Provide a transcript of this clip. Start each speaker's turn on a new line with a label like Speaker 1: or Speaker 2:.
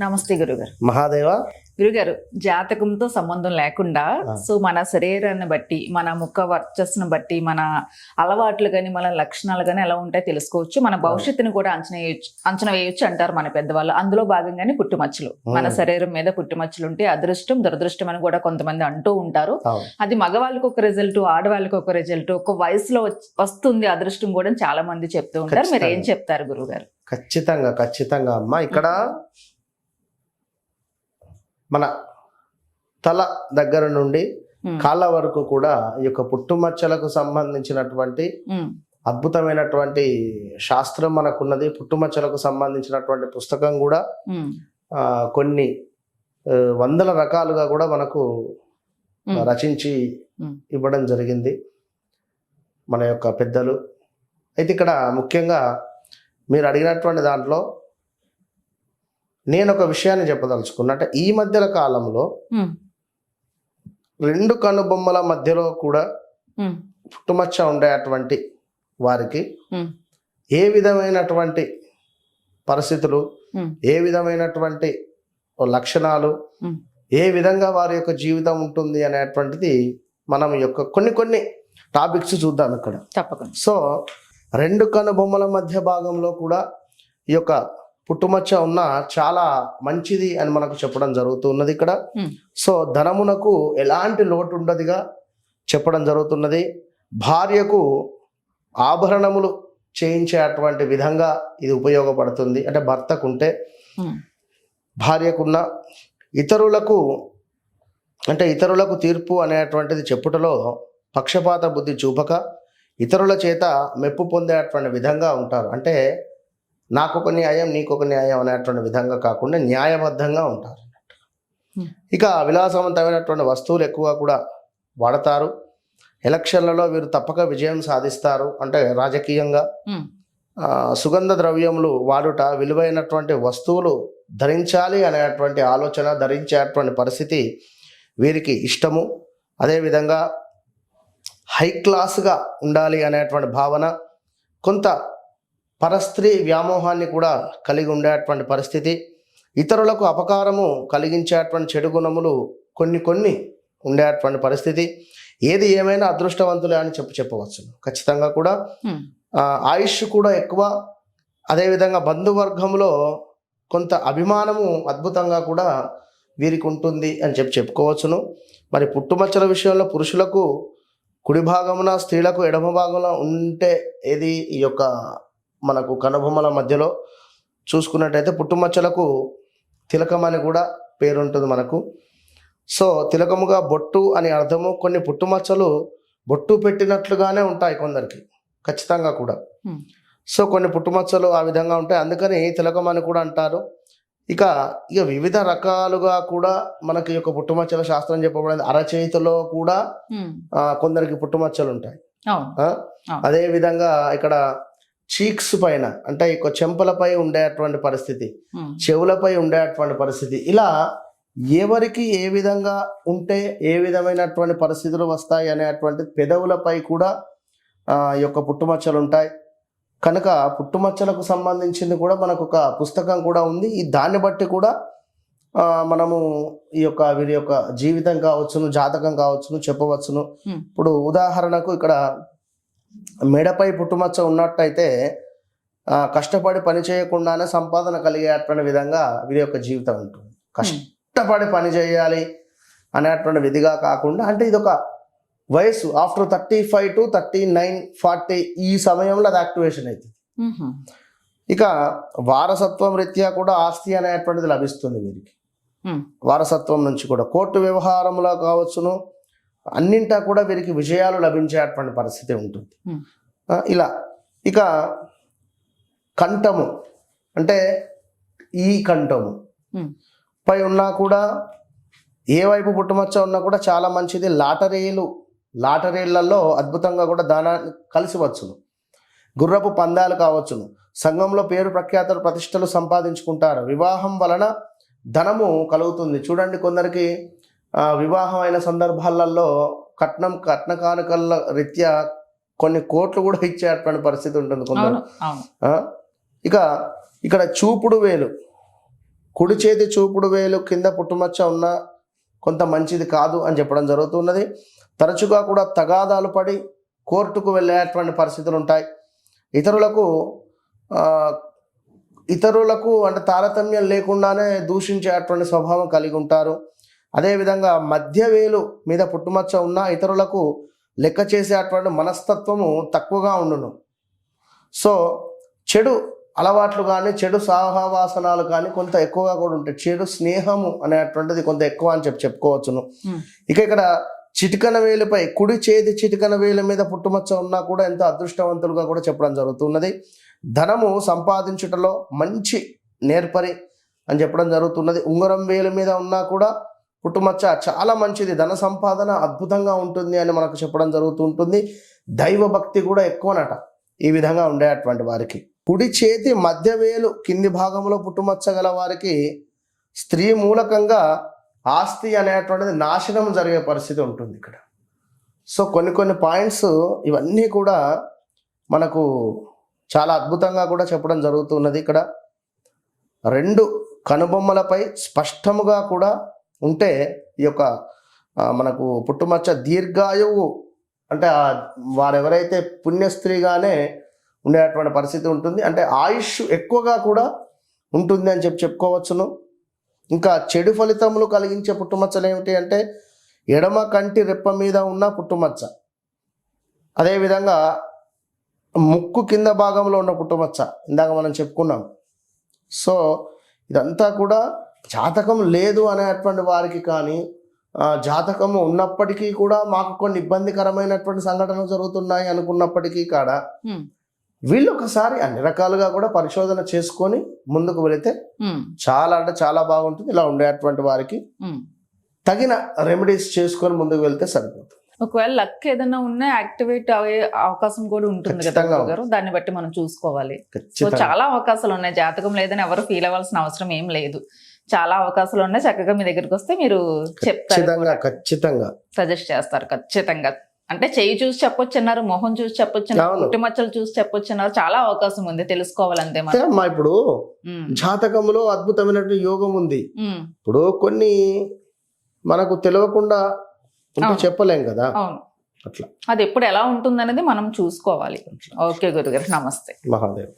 Speaker 1: నమస్తే గురుగారు.
Speaker 2: మహాదేవ.
Speaker 1: గురుగారు జాతకంతో సంబంధం లేకుండా. సో మన శరీరాన్ని బట్టి మన ముఖ వర్చస్సును బట్టి మన అలవాట్లు కానీ మన లక్షణాలు కానీ ఎలా ఉంటాయో తెలుసుకోవచ్చు. మన భవిష్యత్తుని కూడా అంచనా వేయొచ్చు అంచనా వేయొచ్చు అంటారు మన పెద్దవాళ్ళు. అందులో భాగంగానే పుట్టుమచ్చలు. మన. శరీరం మీద పుట్టుమచ్చలు ఉంటే అదృష్టం దురదృష్టం అని కూడా కొంతమంది అంటూ ఉంటారు. అది మగవాళ్ళకి ఒక రిజల్ట్ ఆడవాళ్ళకి ఒక రిజల్ట్ ఒక వయసులో వస్తుంది అదృష్టం కూడా చాలా మంది చెప్తూ ఉంటారు. మీరు ఏం. చెప్తారు గురుగారు?
Speaker 2: ఖచ్చితంగా ఖచ్చితంగా. అమ్మ ఇక్కడ మన తల దగ్గర నుండి కాళ్ళ వరకు కూడా ఈ యొక్క పుట్టుమచ్చలకు సంబంధించినటువంటి అద్భుతమైనటువంటి శాస్త్రం మనకున్నది. పుట్టుమచ్చలకు సంబంధించినటువంటి పుస్తకం కూడా కొన్ని వందల రకాలుగా కూడా మనకు రచించి. ఇవ్వడం జరిగింది మన యొక్క పెద్దలు. అయితే ఇక్కడ ముఖ్యంగా మీరు అడిగినటువంటి దాంట్లో నేను ఒక విషయాన్ని చెప్పదలుచుకున్నా. అంటే ఈ మధ్యల కాలంలో రెండు కనుబొమ్మల మధ్యలో కూడా పుట్టుమచ్చ ఉండేటువంటి వారికి ఏ విధమైనటువంటి పరిస్థితులు ఏ విధమైనటువంటి లక్షణాలు. ఏ విధంగా వారి యొక్క జీవితం ఉంటుంది అనేటువంటిది మనం యొక్క కొన్ని కొన్ని టాపిక్స్ చూద్దాం ఇక్కడ.
Speaker 1: తప్పకుండా.
Speaker 2: సో రెండు కనుబొమ్మల మధ్య భాగంలో కూడా ఈ యొక్క పుట్టుమచ్చ ఉన్న చాలా మంచిది అని మనకు చెప్పడం జరుగుతున్నది ఇక్కడ. సో ధనమునకు ఎలాంటి లోటు ఉండదుగా చెప్పడం జరుగుతున్నది. భార్యకు ఆభరణములు చేయించేటువంటి విధంగా ఇది ఉపయోగపడుతుంది. అంటే భర్తకుంటే భార్యకున్న ఇతరులకు అంటే ఇతరులకు తీర్పు అనేటువంటిది చెప్పుటలో పక్షపాత బుద్ధి చూపక ఇతరుల చేత మెప్పు పొందేటువంటి విధంగా ఉంటారు. అంటే నాకు ఒక న్యాయం నీకు ఒక న్యాయం అనేటువంటి విధంగా కాకుండా న్యాయబద్ధంగా ఉంటారు. ఇక విలాసవంతమైనటువంటి వస్తువులు ఎక్కువ కూడా వాడతారు. ఎలక్షన్లలో వీరు తప్పక విజయం సాధిస్తారు అంటే రాజకీయంగా. సుగంధ ద్రవ్యములు వాడుట విలువైనటువంటి వస్తువులు ధరించాలి అనేటువంటి ఆలోచన ధరించేటువంటి పరిస్థితి వీరికి ఇష్టము. అదేవిధంగా హై క్లాస్గా ఉండాలి అనేటువంటి భావన కొంత పరస్త్రీ వ్యామోహాన్ని కూడా కలిగి ఉండేటువంటి పరిస్థితి ఇతరులకు అపకారము కలిగించేటువంటి చెడు గుణములు కొన్ని కొన్ని ఉండేటువంటి పరిస్థితి. ఏది ఏమైనా అదృష్టవంతులే అని చెప్పు చెప్పవచ్చు. ఖచ్చితంగా కూడా ఆయుష్ కూడా ఎక్కువ అదేవిధంగా బంధువర్గంలో కొంత అభిమానము అద్భుతంగా కూడా వీరికి ఉంటుంది అని చెప్పి చెప్పుకోవచ్చును. మరి పుట్టుమచ్చల విషయంలో పురుషులకు కుడి భాగమున స్త్రీలకు ఎడమ భాగంలో ఉంటే ఏది ఈ యొక్క మనకు కనుబొమ్మల మధ్యలో చూసుకున్నట్టయితే పుట్టుమచ్చలకు తిలకం అని కూడా పేరుంటుంది మనకు. సో తిలకముగా బొట్టు అని అర్థము కొన్ని పుట్టుమచ్చలు బొట్టు పెట్టినట్లుగానే ఉంటాయి కొందరికి ఖచ్చితంగా కూడా. సో కొన్ని పుట్టుమచ్చలు ఆ విధంగా ఉంటాయి. అందుకని తిలకం అని కూడా అంటారు. ఇక ఇక వివిధ రకాలుగా కూడా మనకి యొక్క పుట్టుమచ్చల శాస్త్రం చెప్పబడింది. అరచేతిలో కూడా కొందరికి పుట్టుమచ్చలు ఉంటాయి. అదే విధంగా ఇక్కడ చీక్స్ పైన అంటే ఇక చెంపలపై ఉండేటువంటి పరిస్థితి
Speaker 1: ఉమ్,
Speaker 2: చెవులపై ఉండేటువంటి పరిస్థితి. ఇలా ఎవరికి ఏ విధంగా ఉంటే ఏ విధమైనటువంటి పరిస్థితులు వస్తాయి అనేటువంటి పెదవులపై కూడా ఆ, ఈ యొక్క పుట్టుమచ్చలు ఉంటాయి. కనుక పుట్టుమచ్చలకు సంబంధించింది కూడా మనకు ఒక పుస్తకం కూడా ఉంది. ఈ దాన్ని బట్టి కూడా ఆ, మనము ఈ యొక్క వీరి యొక్క జీవితం కావచ్చును జాతకం కావచ్చును చెప్పవచ్చును.
Speaker 1: Hmm.
Speaker 2: ఇప్పుడు ఉదాహరణకు ఇక్కడ మెడపై పుట్టుమచ్చ ఉన్నట్టయితే కష్టపడి పని చేయకుండానే సంపాదన కలిగేటువంటి విధంగా వీరి యొక్క జీవితం ఉంటుంది. కష్టపడి పని చేయాలి అనేటువంటి విధిగా కాకుండా అంటే ఇది ఒక వయసు after thirty five to thirty nine forty ఈ సమయంలో అది యాక్టివేషన్ అవుతుంది. ఇక వారసత్వం రీత్యా కూడా ఆస్తి అనేటువంటిది లభిస్తుంది వీరికి. వారసత్వం నుంచి కూడా కోర్టు వ్యవహారంలో కావచ్చును. అన్నింటా కూడా వీరికి విజయాలు లభించేటువంటి పరిస్థితి ఉంటుంది. ఇలా ఇక కంఠము అంటే ఈ కంఠము. పై ఉన్నా కూడా ఏ వైపు పుట్టుమచ్చ ఉన్నా కూడా చాలా మంచిది. లాటరీలు లాటరీలలో అద్భుతంగా కూడా దానా కలిసి వచ్చును. గుర్రపు పందాలు కావచ్చును. సంఘంలో పేరు ప్రఖ్యాతలు ప్రతిష్టలు సంపాదించుకుంటారు. వివాహం వలన ధనము కలుగుతుంది. చూడండి కొందరికి వివాహం అయిన సందర్భాలలో కట్నం కట్న కానుకల రీత్యా కొన్ని కోట్లు కూడా ఇచ్చేటువంటి పరిస్థితి ఉంటుంది కొందరు? ఇక ఇక్కడ చూపుడు వేలు. కుడి చేతి చూపుడు వేలు కింద పుట్టుమచ్చ ఉన్న కొంత మంచిది కాదు అని చెప్పడం జరుగుతున్నది. తరచుగా కూడా తగాదాలు పడి కోర్టుకు వెళ్ళేటువంటి పరిస్థితులు ఉంటాయి. ఇతరులకు ఇతరులకు అంటే తారతమ్యం లేకుండానే దూషించేటువంటి స్వభావం కలిగి ఉంటారు. అదేవిధంగా మధ్య వేలు మీద పుట్టుమచ్చ ఉన్న ఇతరులకు లెక్క చేసేటువంటి మనస్తత్వము తక్కువగా ఉండును. సో చెడు అలవాట్లు కానీ చెడు సహవాసనాలు కానీ కొంత ఎక్కువగా కూడా ఉంటాయి. చెడు స్నేహము అనేటువంటిది కొంత ఎక్కువ అని చెప్పి చెప్పుకోవచ్చును. ఇక ఇక్కడ చిటికన వేలుపై కుడి చేతి చిటికన వేలు మీద పుట్టుమచ్చ ఉన్నా కూడా ఎంతో అదృష్టవంతులుగా కూడా చెప్పడం జరుగుతున్నది. ధనము సంపాదించుటలో మంచి నేర్పరి అని చెప్పడం జరుగుతున్నది. ఉంగరం వేలు మీద ఉన్నా కూడా పుట్టుమచ్చ చాలా మంచిది. ధన సంపాదన అద్భుతంగా ఉంటుంది అని మనకు చెప్పడం జరుగుతుంటుంది దైవ భక్తి కూడా ఎక్కువనట ఈ విధంగా ఉండేటువంటి వారికి. కుడి చేతి మధ్య వేలు కింది భాగంలో పుట్టుమచ్చ గల వారికి స్త్రీ మూలకంగా ఆస్తి అనేటువంటిది నాశనం జరిగే పరిస్థితి ఉంటుంది ఇక్కడ. సో కొన్ని కొన్ని పాయింట్స్ ఇవన్నీ కూడా మనకు చాలా అద్భుతంగా కూడా చెప్పడం జరుగుతున్నది ఇక్కడ. రెండు కనుబొమ్మలపై స్పష్టముగా కూడా ఉంటే ఈ యొక్క మనకు పుట్టుమచ్చ దీర్ఘాయువు అంటే వారెవరైతే పుణ్యస్త్రీగానే ఉండేటువంటి పరిస్థితి ఉంటుంది. అంటే ఆయుష్ ఎక్కువగా కూడా ఉంటుంది అని చెప్పి చెప్పుకోవచ్చును. ఇంకా చెడు ఫలితములు కలిగించే పుట్టుమచ్చలు ఏమిటి అంటే ఎడమ కంటి రెప్ప మీద ఉన్న పుట్టుమచ్చ. అదేవిధంగా ముక్కు కింద భాగంలో ఉన్న పుట్టుమచ్చ ఇందాక మనం చెప్పుకున్నాం. సో ఇదంతా కూడా జాతకం లేదు అనేటువంటి వారికి కానీ జాతకము ఉన్నప్పటికీ కూడా మాకు కొన్ని ఇబ్బందికరమైనటువంటి సంఘటనలు జరుగుతున్నాయి అనుకున్నప్పటికీ కాడ. వీళ్ళు ఒకసారి అన్ని రకాలుగా కూడా పరిశోధన చేసుకొని ముందుకు వెళితే చాలా అంటే చాలా బాగుంటుంది. ఇలా ఉండేటువంటి వారికి. తగిన రెమెడీస్ చేసుకొని ముందుకు వెళ్తే సరిపోతుంది.
Speaker 1: ఒకవేళ లక్ ఏదైనా ఉన్నా యాక్టివేట్ అయ్యే అవకాశం కూడా ఉంటుంది కదా గారు? దాన్ని బట్టి మనం చూసుకోవాలి. సో చాలా అవకాశాలు ఉన్నాయి. జాతకం లేదని ఎవరు ఫీల్ అవ్వాల్సిన అవసరం ఏం లేదు. చాలా అవకాశాలు ఉన్నాయి. చక్కగా మీ దగ్గరికి వస్తే మీరు చెప్తారు
Speaker 2: ఖచ్చితంగా
Speaker 1: సజెస్ట్ చేస్తారు ఖచ్చితంగా. అంటే చెయ్యి చూసి చెప్పొచ్చు అన్నారు మొహం చూసి చెప్పొచ్చు. పుట్టి మచ్చలు చూసి చెప్పొచ్చు అన్నారు చాలా అవకాశం ఉంది తెలుసుకోవాలంతే మనం
Speaker 2: అమ్మా ఇప్పుడు జాతకంలో అద్భుతమైనటువంటి యోగం ఉంది. ఇప్పుడు కొన్ని మనకు తెలియకుండా ఉంటే. చెప్పలేం కదా.
Speaker 1: అవును.
Speaker 2: అట్లా.
Speaker 1: అది ఎప్పుడు ఎలా ఉంటుంది అనేది మనం చూసుకోవాలి. ఓకే గురుగారు నమస్తే.
Speaker 2: మహాదేవ్.